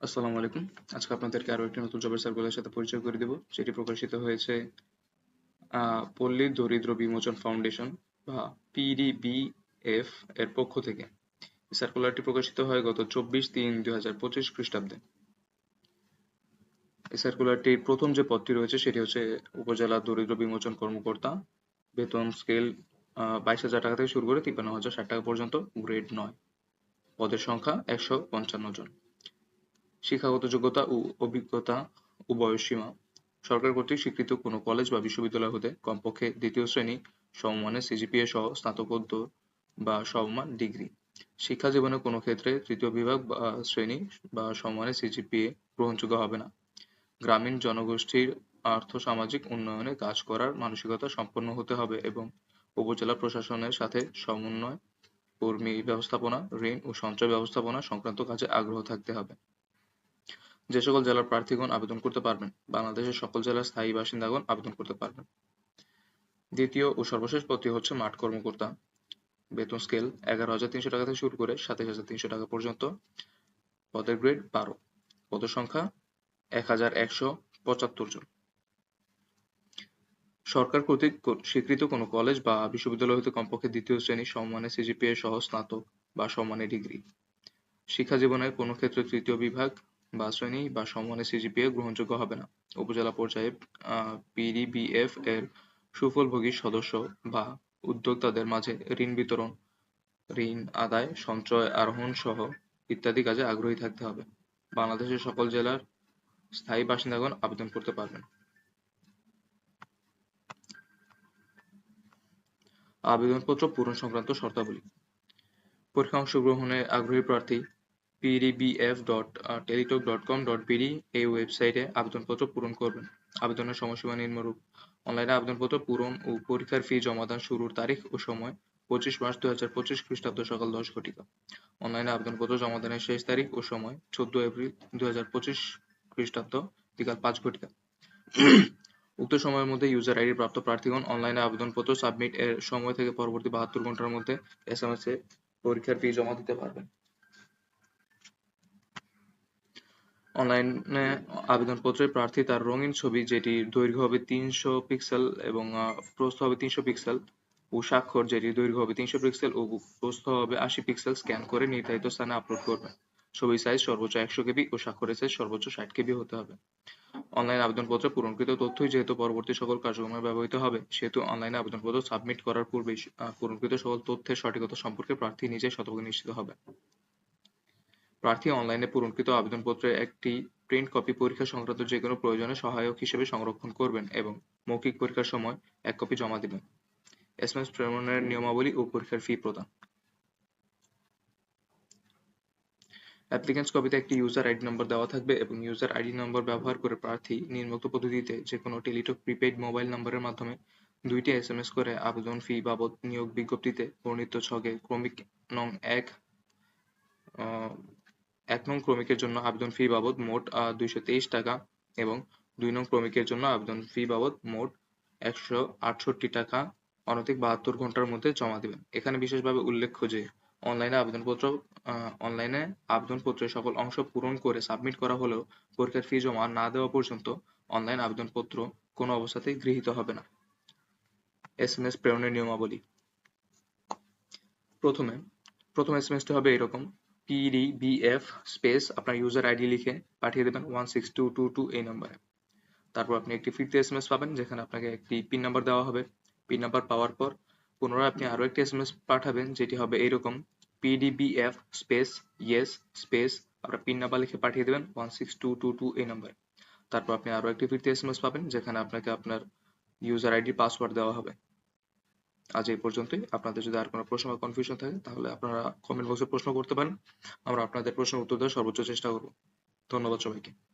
আসসালামু আলাইকুম। আজকে আপনাদেরকে আরও একটি নতুন জবের সার্কুলারের সাথে পরিচয় করে দেব। যেটি প্রকাশিত হয়েছে পল্লী দরিদ্র বিমোচন ফাউন্ডেশন বা পিডিবিএফ এর পক্ষ থেকে। সার্কুলারটি প্রকাশিত হয় গত চব্বিশ তিন দুই হাজার পঁচিশ খ্রিস্টাব্দে। এই সার্কুলারটির প্রথম যে পদটি রয়েছে, সেটি হচ্ছে উপজেলা দরিদ্র বিমোচন কর্মকর্তা। বেতন স্কেল বাইশ হাজার টাকা থেকে শুরু করে তিপ্পান্ন হাজার ষাট টাকা পর্যন্ত গ্রেড নয়। পদের সংখ্যা একশো পঞ্চান্ন জন। শিক্ষাগত যোগ্যতা ও অভিজ্ঞতা ও বয়সসীমা সরকার কর্তৃক স্বীকৃত কোনো কলেজ বা বিশ্ববিদ্যালয় হতে কমপক্ষে দ্বিতীয় শ্রেণি সমমানের সিজিপিএ সহ স্নাতকোত্তর বা সমমান ডিগ্রি। শিক্ষা জীবনে কোনো ক্ষেত্রে তৃতীয় বিভাগ বা শ্রেণি বা সমমানের সিজিপিএ গ্রহণযোগ্য হবে না। গ্রামীণ জনগোষ্ঠীর আর্থ সামাজিক উন্নয়নে কাজ করার মানসিকতা সম্পন্ন হতে হবে এবং উপজেলা প্রশাসনের সাথে সমন্বয়, কর্মী ব্যবস্থাপনা, ঋণ ও সঞ্চয় ব্যবস্থাপনা সংক্রান্ত কাজে আগ্রহ থাকতে হবে। যে সকল জেলার প্রার্থীগণ আবেদন করতে পারবেন, বাংলাদেশের সকল জেলার স্থায়ী বাসিন্দাগণ আবেদন করতে পারবেন। দ্বিতীয় ও সর্বশেষ পদটি হচ্ছে মাঠ কর্মকর্তা। বেতন স্কেল এগারো হাজার তিনশো টাকা থেকে শুরু করে সাতাশ হাজার তিনশো টাকা পর্যন্ত। পদের গ্রেড বারো। পদ সংখ্যা এক হাজার একশো পঁচাত্তর জন। সরকার কর্তৃক স্বীকৃত কোনো কলেজ বা বিশ্ববিদ্যালয় হতে কমপক্ষে দ্বিতীয় শ্রেণি সম্মানে সিজিপিএ সহ স্নাতক বা সম্মানের ডিগ্রি। শিক্ষা জীবনের কোনো ক্ষেত্রে তৃতীয় বিভাগ বা শ্রেণি বা সমমানের সিজিপিএ গ্রহণযোগ্য হবে না। উপজেলা পর্যায়ে পিডিবিএফ এর সুফলভোগী সদস্য বা উদ্যোক্তাদের মাঝে ঋণ বিতরণ, ঋণ আদায়, সঞ্চয় আরোহণ সহ ইত্যাদি কাজে আগ্রহী থাকতে হবে। বাংলাদেশের সকল জেলার স্থায়ী বাসিন্দাগণ আবেদন করতে পারবেন। আবেদনপত্র পূরণ সংক্রান্ত শর্তাবলী। পরীক্ষা অংশগ্রহণে আগ্রহী প্রার্থী pdbf.teletalk.com.bd এই ওয়েবসাইটে আবেদনপত্র পূরণ করবেন। আবেদনের সময়সীমা নিম্নরূপ। অনলাইনে আবেদনপত্র পূরণ ও পরীক্ষার ফি জমাদান শুরুর তারিখ ও সময় পঁচিশ মার্চ দুই হাজার পঁচিশ খ্রিস্টাব্দ সকাল দশ ঘটিকা। অনলাইনে আবেদনপত্র জমাদানের শেষ তারিখ ও সময় চোদ্দ এপ্রিল দুই হাজার পঁচিশ খ্রিস্টাব্দ বিকাল পাঁচ ঘটিকা। উক্ত সময়ের মধ্যে ইউজার আইডি প্রাপ্ত প্রার্থীগণ অনলাইনে আবেদনপত্র সাবমিট এর সময় থেকে পরবর্তী বাহাত্তর ঘণ্টার মধ্যে এস এম এস এ পরীক্ষার ফি জমা দিতে পারবেন। অনলাইনে আবেদনপত্রে প্রার্থী তার রঙিন ছবি যেটির দৈর্ঘ্য হবে তিনশো পিক্সেল এবং প্রস্থ হবে তিনশো পিক্সেল ও স্বাক্ষর যেটির দৈর্ঘ্য হবে তিনশো পিক্সেল ও প্রস্থ হবে আশি পিক্সেল, স্ক্যান করে নির্ধারিত স্থানে আপলোড করবেন। ছবির সাইজ সর্বোচ্চ একশো কেবি ও স্বাক্ষরের সাইজ সর্বোচ্চ ষাট কেবি হতে হবে। অনলাইন আবেদনপত্রে পূরণকৃত তথ্যই যেহেতু পরবর্তী সকল কার্যক্রমে ব্যবহৃত হবে, সেহেতু অনলাইনে আবেদনপত্র সাবমিট করার পূর্বেই পূরণকৃত সকল তথ্যের সঠিকতা সম্পর্কে প্রার্থী নিজেই শতভাগ নিশ্চিত হবে। প্রার্থী অনলাইনে পূরণকৃত আবেদনপত্রের একটি প্রিন্ট কপি পরীক্ষা সংক্রান্ত যে কোনো প্রয়োজনে সহায়ক হিসেবে সংরক্ষণ করবেন এবং মৌখিক পরীক্ষার সময় এক কপি জমা দিবেন। এসএমএস প্রেরণের নিয়মাবলী ও পরীক্ষার ফি প্রদান। অ্যাপ্লিকেন্টস কপিতে একটি ইউজার আইডি নম্বর দেওয়া থাকবে এবং ইউজার আইডি নম্বর ব্যবহার করে প্রার্থী নির্মুক্ত পদ্ধতিতে যে কোনো টেলিটক প্রিপেইড মোবাইল নম্বরের মাধ্যমে দুইটি এসএমএস করে আবেদন ফি বাবদ নিয়োগ বিজ্ঞপ্তিতে বর্ণিত ছকে ক্রমিক নং এক এক নং ক্রমিকের জন্য আবেদন ফি বাবদ মোট দুইশো তেইশ টাকা এবং দুই নং ক্রমিকের জন্য আবেদন ফি বাবদ মোট একশো আটষট্টি টাকা। অনধিক বাহাত্তর ঘণ্টার মধ্যে জমা দেবেন। এখানে বিশেষভাবে উল্লেখ্য যে, অনলাইনে আবেদনপত্র অনলাইনে আবেদনপত্রের সকল অংশ পূরণ করে সাবমিট করা হলেও পরীক্ষার ফি জমা না দেওয়া পর্যন্ত অনলাইন আবেদনপত্র কোনো অবস্থাতেই গৃহীত হবে না। এস এম এস প্রেরণের নিয়মাবলী। প্রথমে, প্রথম এস এম এসটি হবে এরকম পিডিবিএফ স্পেস আপনার ইউজার আইডি লিখে পাঠিয়ে দেবেন one six two two two এই নম্বরে তারপর আপনি একটি ফিরতি এস এম এস পাবেন যেখানে আপনাকে একটি পিন নাম্বার দেওয়া হবে পিন নাম্বার পাওয়ার পর পুনরায় আপনি আরও একটি এস এম এস পাঠাবেন যেটি হবে এইরকম পিডিবিএফ স্পেস ইয়েস স্পেস আপনার পিন নাম্বার লিখে পাঠিয়ে দেবেন one six two two two এই নম্বরে তারপর আপনি আরও একটি ফিরতি এস এম এস পাবেন যেখানে আপনাকে আপনার ইউজার আইডি পাসওয়ার্ড দেওয়া হবে আজ এই পর্যন্তই। আপনাদের যদি আর কোনো প্রশ্ন বা কনফিউশন থাকে, তাহলে আপনারা কমেন্ট বক্সে প্রশ্ন করতে পারেন। আমরা আপনাদের প্রশ্নের উত্তর দেওয়ার সর্বোচ্চ চেষ্টা করব। ধন্যবাদ সবাইকে।